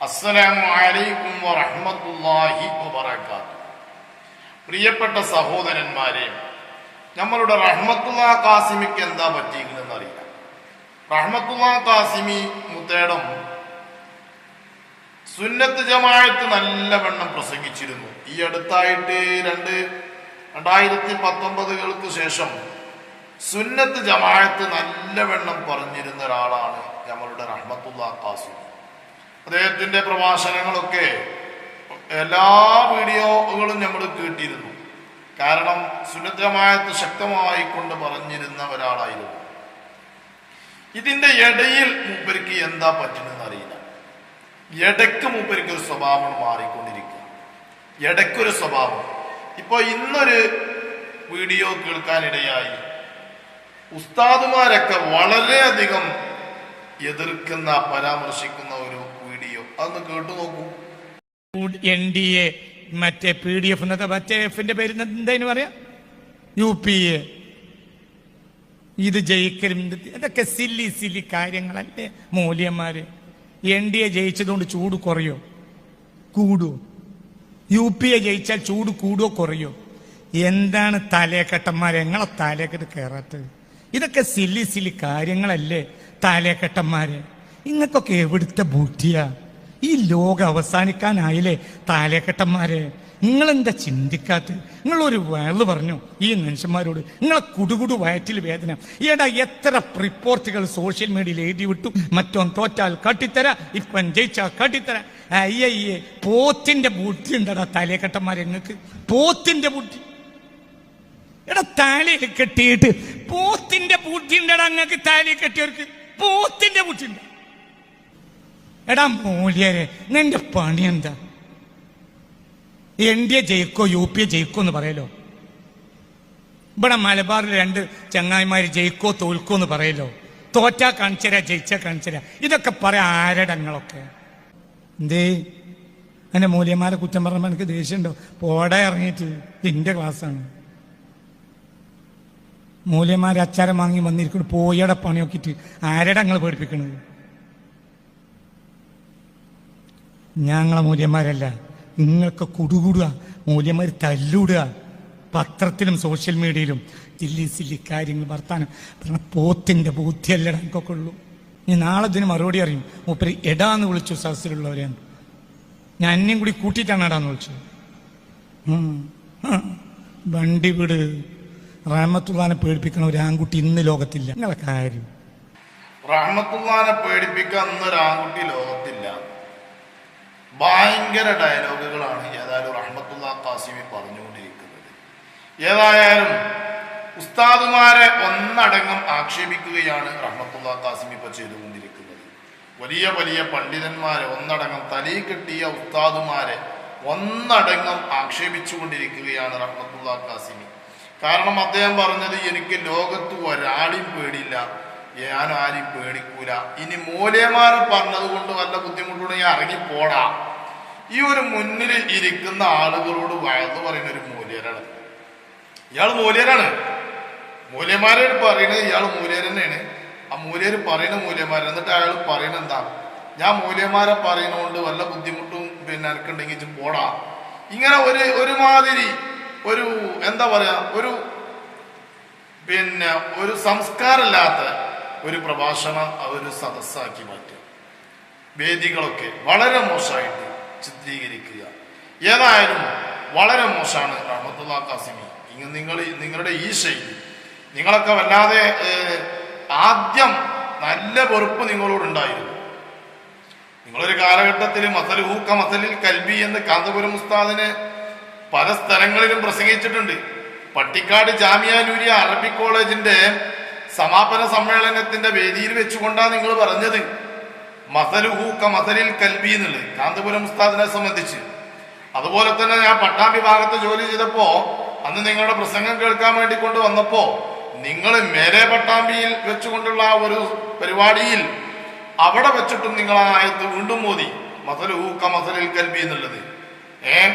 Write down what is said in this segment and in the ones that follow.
അസ്സലാമു അലൈക്കും വറഹ്മത്തുള്ളാഹി വബറകാത്തു പ്രിയപ്പെട്ട സഹോദരന്മാരെ നമ്മളുടെ റഹ്മത്തുള്ള കാസിമിക്ക് എന്താ പറ്റിയിരിക്കുന്നതെന്ന് അറിയാം. റഹ്മത്തുള്ള കാസിമി മുത്തേടം സുന്നത്ത് ജമാഅത്ത് നല്ലവണ്ണം പ്രസംഗിച്ചിരുന്നു. ഈ അടുത്തായിട്ട് രണ്ട് രണ്ടായിരത്തി പത്തൊമ്പതുകൾക്ക് ശേഷം സുന്നത്ത് ജമാഅത്ത് നല്ലവണ്ണം പറഞ്ഞിരുന്ന ഒരാളാണ് നമ്മളുടെ റഹ്മത്തുള്ള കാസിമി അദ്ദേഹത്തിന്റെ പ്രഭാഷണങ്ങളൊക്കെ എല്ലാ വീഡിയോകളും നമ്മൾ കേട്ടിരുന്നു. കാരണം സുന്നദ്ധമായത്ത് ശക്തമായി കൊണ്ട് പറഞ്ഞിരുന്ന ഒരാളായിരുന്നു ഇതിന്റെ ഇടയിൽ മൂപ്പരിക്ക് എന്താ പറ്റുന്നതെന്ന് അറിയില്ല. ഇടയ്ക്ക് മൂപ്പരിക്ക് ഒരു സ്വഭാവം മാറിക്കൊണ്ടിരിക്കുക. ഇടയ്ക്കൊരു സ്വഭാവം. ഇപ്പൊ ഇന്നൊരു വീഡിയോ കേൾക്കാനിടയായി. ഉസ്താദുമാരൊക്കെ വളരെയധികം എതിർക്കുന്ന പരാമർശിക്കുന്ന അതൊന്ന് കേട്ടു നോക്കൂ. എൻ ഡി എ മറ്റേ പി ഡി എഫ് എന്നൊക്കെ മറ്റേ എഫിന്റെ പേര് എന്തായാലും പറയാ? U P A. ഇത് ജയിക്കലും ഇത് ഇതൊക്കെ സില്ലി സില്ലി കാര്യങ്ങളല്ലേ മൂല്യന്മാര്? എൻ ഡി എ ജയിച്ചതുകൊണ്ട് ചൂട് കുറയോ? കൂടുവോ? യു പി എ ജയിച്ചാൽ ചൂട് കൂടുവോ കുറയോ? എന്താണ് തലേക്കെട്ടന്മാർ എങ്ങളെ തലേക്കെട്ട് കയറാത്തത് ഇതൊക്കെ സില്ലി സില്ലി കാര്യങ്ങളല്ലേ തലേക്കെട്ടന്മാര് ഇങ്ങക്കൊക്കെ എവിടുത്തെ ബുദ്ധിയാ? ഈ ലോകം അവസാനിക്കാനായില്ലേ താലേക്കെട്ടന്മാരെ നിങ്ങളെന്താ ചിന്തിക്കാത്ത നിങ്ങളൊരു വേൾ പറഞ്ഞു ഈ മനുഷ്യന്മാരോട്. നിങ്ങളെ കുടുകുടു വയറ്റിൽ വേദന. ഏടാ എത്ര റിപ്പോർട്ടുകൾ സോഷ്യൽ മീഡിയയിൽ എഴുതി വിട്ടു. മറ്റോ തോറ്റാൽ കാട്ടിത്തര ഇപ്പൻ ജയിച്ചാൽ കാട്ടിത്തര. അയ്യേ പോത്തിന്റെ ബുദ്ധി ഉണ്ടടാ തലേക്കെട്ടന്മാരെ നിങ്ങൾക്ക്. പോത്തിന്റെ ബുദ്ധി. എടാ താലയിൽ കെട്ടിയിട്ട് പോത്തിന്റെ ബുദ്ധി ഉണ്ടടാ നിങ്ങൾക്ക് താലയിൽ കെട്ടിയവർക്ക്. പോത്തിന്റെ ബുദ്ധി ഉണ്ട്. എടാ മൂല്യരെ നിന്റെ പണി എന്താ? എൻ ഡി എ ജയിക്കോ യു പി എ ജയിക്കോ എന്ന് പറയലോ? ഇവിടെ മലബാറിൽ രണ്ട് ചങ്ങായിമാര് ജയിക്കോ തോൽക്കോ എന്ന് പറയലോ? തോറ്റാ കാണിച്ചരാ ജയിച്ചാ കാണിച്ചരാ. ഇതൊക്കെ പറയാ ആരടങ്ങളൊക്കെ. എന്തേ? എന്റെ മൂല്യന്മാരെ കുറ്റം പറഞ്ഞപ്പോ എനിക്ക് ദേഷ്യമുണ്ടോ? പോടെ ഇറങ്ങിയിട്ട്. എന്റെ ക്ലാസ്സാണ്. മൂല്യന്മാരെ അച്ചാരം വാങ്ങി വന്നിരിക്കുന്നു. പോയടെ പണി നോക്കിയിട്ട് ആരടങ്ങൾ പേടിപ്പിക്കണത്? ഞങ്ങളെ മൂല്യന്മാരല്ല. നിങ്ങൾക്ക് കുടുകൂടുക മൂല്യന്മാർ തല്ലൂടുക പത്രത്തിലും സോഷ്യൽ മീഡിയയിലും ചില്ലി സില്ലി കാര്യങ്ങൾ വർത്താനം. പറഞ്ഞ പോത്തിന്റെ ബുദ്ധിയല്ലട എനിക്കൊക്കെ ഉള്ളൂ. ഇനി നാളെ ഇതിന് മറുപടി അറിയും. മൂപ്പര് എടാന്ന് വിളിച്ചു സദസ്സിലുള്ളവരെയാണ്. ഞാൻ എന്നെയും കൂടി കൂട്ടിയിട്ടാണ് എടാന്ന് വിളിച്ചത്. വണ്ടി വിട്. റാമത്തുള്ളാനെ പേടിപ്പിക്കണ ഒരു ആൺകുട്ടി ഇന്ന് ലോകത്തില്ല. നിങ്ങളെ കാര്യം. റഹ്മത്തുള്ളാനെ പേടിപ്പിക്കാൻ ഒരു ആൺകുട്ടി ലോകത്തില്ല. ഭയങ്കര ഡയലോഗുകളാണ് ഏതായാലും റഹ്മത്തുള്ള കാസിമി പറഞ്ഞുകൊണ്ടിരിക്കുന്നത്. ഏതായാലും ഉസ്താദുമാരെ ഒന്നടങ്കം ആക്ഷേപിക്കുകയാണ് റഹ്മത്തുള്ള കാസിമി ഇപ്പൊ ചെയ്തുകൊണ്ടിരിക്കുന്നത്. വലിയ വലിയ പണ്ഡിതന്മാരെ ഒന്നടങ്കം തലയിൽ കെട്ടിയ ഉസ്താദുമാരെ ഒന്നടങ്കം ആക്ഷേപിച്ചുകൊണ്ടിരിക്കുകയാണ് റഹ്മത്തുള്ള കാസിമി കാരണം അദ്ദേഹം പറഞ്ഞത് എനിക്ക് ലോകത്ത് ഒരാളെയും പേടിയില്ല ഞാൻ ആരെയും പേടിക്കൂല. ഇനി മൂലയമാരെ പറഞ്ഞത് കൊണ്ട് വല്ല ബുദ്ധിമുട്ടുണ്ടെങ്കിൽ ഇറങ്ങി പോടാ ഈ ഒരു മുന്നിൽ ഇരിക്കുന്ന ആളുകളോട് വയന്ന് പറയുന്ന ഒരു മൂല്യരാണ്. ഇയാൾ മൂല്യരാണ്. മൂല്യമാരെ പറയുന്നത് ഇയാൾ മൂല്യർ തന്നെയാണ്. ആ മൂല്യർ പറയുന്ന മൂല്യമാരെ എന്നിട്ട് അയാൾ പറയുന്നത് എന്താ? ഞാൻ മൂല്യന്മാരെ പറയുന്നതുകൊണ്ട് വല്ല ബുദ്ധിമുട്ടും പിന്നെ എനിക്കുണ്ടെങ്കിൽ പോടാ. ഇങ്ങനെ ഒരു ഒരുമാതിരി ഒരു എന്താ പറയാ ഒരു പിന്നെ ഒരു സംസ്കാരമില്ലാത്ത ഒരു പ്രഭാഷണം ഒരു സദസ്സാക്കി മാറ്റും. വേദികളൊക്കെ വളരെ മോശമായിട്ട് ചിത്രീകരിക്കുക. ഏതായാലും വളരെ മോശമാണ് റഹമത്തുള്ള കാസിമി. ഇങ്ങ നിങ്ങൾ നിങ്ങളുടെ ഈ ശൈലി. നിങ്ങളൊക്കെ വല്ലാതെ ആദ്യം നല്ല വെറുപ്പ് നിങ്ങളോടുണ്ടായിരുന്നു നിങ്ങളൊരു കാലഘട്ടത്തിൽ മസൽ ഹൂക്ക മസലിൽ കൽബി എന്ന് കാന്തപുരം ഉസ്താദിനെ പല സ്ഥലങ്ങളിലും പ്രസംഗിച്ചിട്ടുണ്ട്. പട്ടിക്കാട് ജാമിയാനൂരിയ അറബിക് കോളേജിന്റെ സമാപന സമ്മേളനത്തിന്റെ വേദിയിൽ വെച്ചുകൊണ്ടാണ് നിങ്ങൾ പറഞ്ഞത്. മസലുഹൂക്ക മസലിൽ കൽബി എന്നുള്ളത്. കാന്തപുരം ഉസ്താദിനെ സംബന്ധിച്ച്. അതുപോലെ തന്നെ ഞാൻ പട്ടാമ്പി ഭാഗത്ത് ജോലി ചെയ്തപ്പോ അന്ന് നിങ്ങളുടെ പ്രസംഗം കേൾക്കാൻ വേണ്ടി കൊണ്ട് വന്നപ്പോ നിങ്ങൾ മേലെ പട്ടാമ്പിയിൽ വെച്ചുകൊണ്ടുള്ള ആ ഒരു പരിപാടിയിൽ അവിടെ വെച്ചിട്ടും നിങ്ങൾ ആ ആയത്ത് വീണ്ടും മോദി ക മസലിൽ കൽബി എന്നുള്ളത്. ഏ?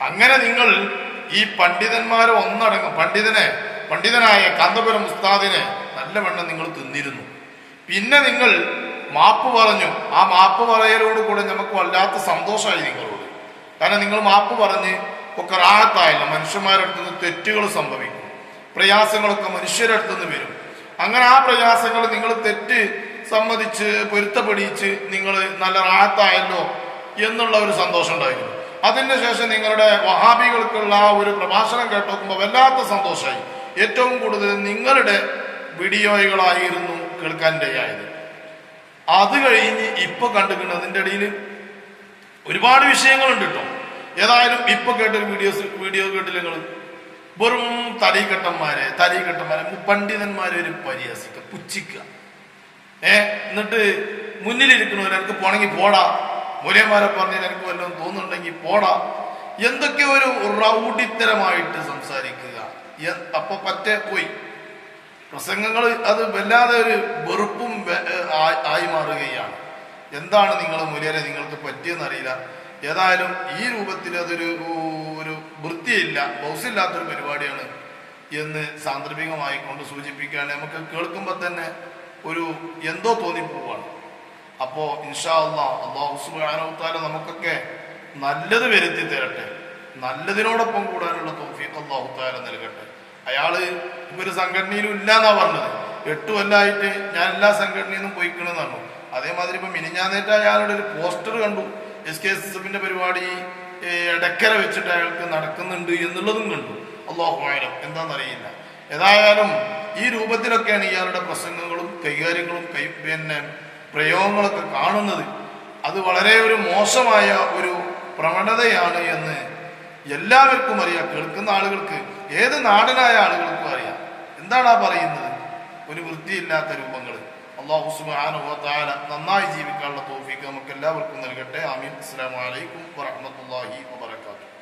അങ്ങനെ നിങ്ങൾ ഈ പണ്ഡിതന്മാരെ ഒന്നടങ്കം പണ്ഡിതനെ പണ്ഡിതനായ കാന്തപുരം ഉസ്താദിനെ നല്ലവണ്ണം നിങ്ങൾ തിന്നിരുന്നു. പിന്നെ നിങ്ങൾ മാപ്പ് പറഞ്ഞു. ആ മാപ്പ് പറയലോട് കൂടെ നമുക്ക് വല്ലാത്ത സന്തോഷമായി നിങ്ങളോട്. കാരണം നിങ്ങൾ മാപ്പ് പറഞ്ഞ് ഒക്കെ റാഹത്തായില്ല. മനുഷ്യന്മാരുടെ അടുത്ത് നിന്ന് തെറ്റുകൾ സംഭവിക്കും. പ്രയാസങ്ങളൊക്കെ മനുഷ്യരുടെ അടുത്ത് നിന്ന് വരും. അങ്ങനെ ആ പ്രയാസങ്ങൾ നിങ്ങൾ തെറ്റ് സമ്മതിച്ച് പൊരുത്തപ്പെടിയിച്ച് നിങ്ങൾ നല്ല റാഹത്തായല്ലോ എന്നുള്ള ഒരു സന്തോഷം ഉണ്ടായിരുന്നു അതിന് ശേഷം നിങ്ങളുടെ വഹാബികൾക്കുള്ള ആ ഒരു പ്രഭാഷണം കേട്ടോക്കുമ്പോൾ വല്ലാത്ത സന്തോഷമായി. ഏറ്റവും കൂടുതൽ നിങ്ങളുടെ വീഡിയോകളായിരുന്നു കേൾക്കാൻ ഇടയായത്. അത് കഴിഞ്ഞ് ഇപ്പൊ കണ്ടിട്ടുണ്ട് അതിന്റെ ഇടയിൽ ഒരുപാട് വിഷയങ്ങളുണ്ട് കേട്ടോ. ഏതായാലും ഇപ്പൊ കേട്ടൊരു വീഡിയോസ് വീഡിയോ കേട്ടില്ല നിങ്ങൾ വെറും തലീകെട്ടന്മാരെ തലീകെട്ടന്മാരെ പണ്ഡിതന്മാരെ ഒരു പരിഹസിക്കുക പുച്ഛിക്കുക. ഏ എന്നിട്ട് മുന്നിലിരിക്കണവർ എനിക്ക് പോണെങ്കിൽ പോടാ. മൂലയന്മാരെ പറഞ്ഞാൽ എനിക്ക് വല്ലതും തോന്നുന്നുണ്ടെങ്കിൽ പോടാ. എന്തൊക്കെ ഒരു റൗഡിത്തരമായിട്ട് സംസാരിക്കുക. അപ്പൊ പറ്റേ പോയി. പ്രസംഗങ്ങൾ അത് വല്ലാതെ ഒരു വെറുപ്പും ആയി മാറുകയാണ്. എന്താണ് നിങ്ങൾ മൂല്യരെ നിങ്ങൾക്ക് പറ്റിയെന്നറിയില്ല ഏതായാലും ഈ രൂപത്തിൽ അതൊരു ഒരു വൃത്തിയില്ല ബൗസില്ലാത്തൊരു പരിപാടിയാണ് എന്ന് സാന്ദർഭികമായി കൊണ്ട് സൂചിപ്പിക്കുകയാണ്. നമുക്ക് കേൾക്കുമ്പോൾ തന്നെ ഒരു എന്തോ തോന്നിപ്പോവാണ് അപ്പോൾ ഇൻഷാ അള്ളാ അള്ളാഹു സുബാനവത്താല നമുക്കൊക്കെ നല്ലത് വരുത്തി തരട്ടെ. നല്ലതിനോടൊപ്പം കൂടാനുള്ള തോഫീഖ് അള്ളാഹുത്താല നൽകട്ടെ. അയാൾ ഒരു സംഘടനയിലും ഇല്ല എന്നാ പറഞ്ഞത്. എട്ടു ഞാൻ എല്ലാ സംഘടനയിൽ നിന്നും പോയിക്കണെന്നാണ് അതേമാതിരി ഇപ്പൊ മിനിഞ്ഞാന്നേറ്റ് അയാളുടെ ഒരു പോസ്റ്റർ കണ്ടു. എസ് കെ എസ് എഫിന്റെ പരിപാടി ഇടക്കര വെച്ചിട്ട് അയാൾക്ക് നടക്കുന്നുണ്ട് എന്നുള്ളതും കണ്ടു. അള്ളാഹുമായാലും എന്താണെന്നറിയില്ല ഏതായാലും ഈ രൂപത്തിലൊക്കെയാണ് ഇയാളുടെ പ്രസംഗങ്ങളും കൈകാര്യങ്ങളും കൈ പിന്നെ പ്രയോഗങ്ങളൊക്കെ കാണുന്നത്. അത് വളരെ ഒരു മോശമായ ഒരു പ്രവണതയാണ് എന്ന് എല്ലാവർക്കും അറിയാം കേൾക്കുന്ന ആളുകൾക്ക് ഏത് നാടനായ ആളുകൾക്കും അറിയാം. എന്താണ് ആ പറയുന്നത്? ഒരു വൃത്തിയില്ലാത്ത രൂപങ്ങൾ അള്ളാഹു സുബ്ഹാനഹു വ തആല നന്നായി ജീവിക്കാനുള്ള തോഫിക്ക് നമുക്ക് എല്ലാവർക്കും നൽകട്ടെ. ആമീൻ. അസ്സലാമു അലൈക്കും വറഹ്മത്തുള്ളാഹി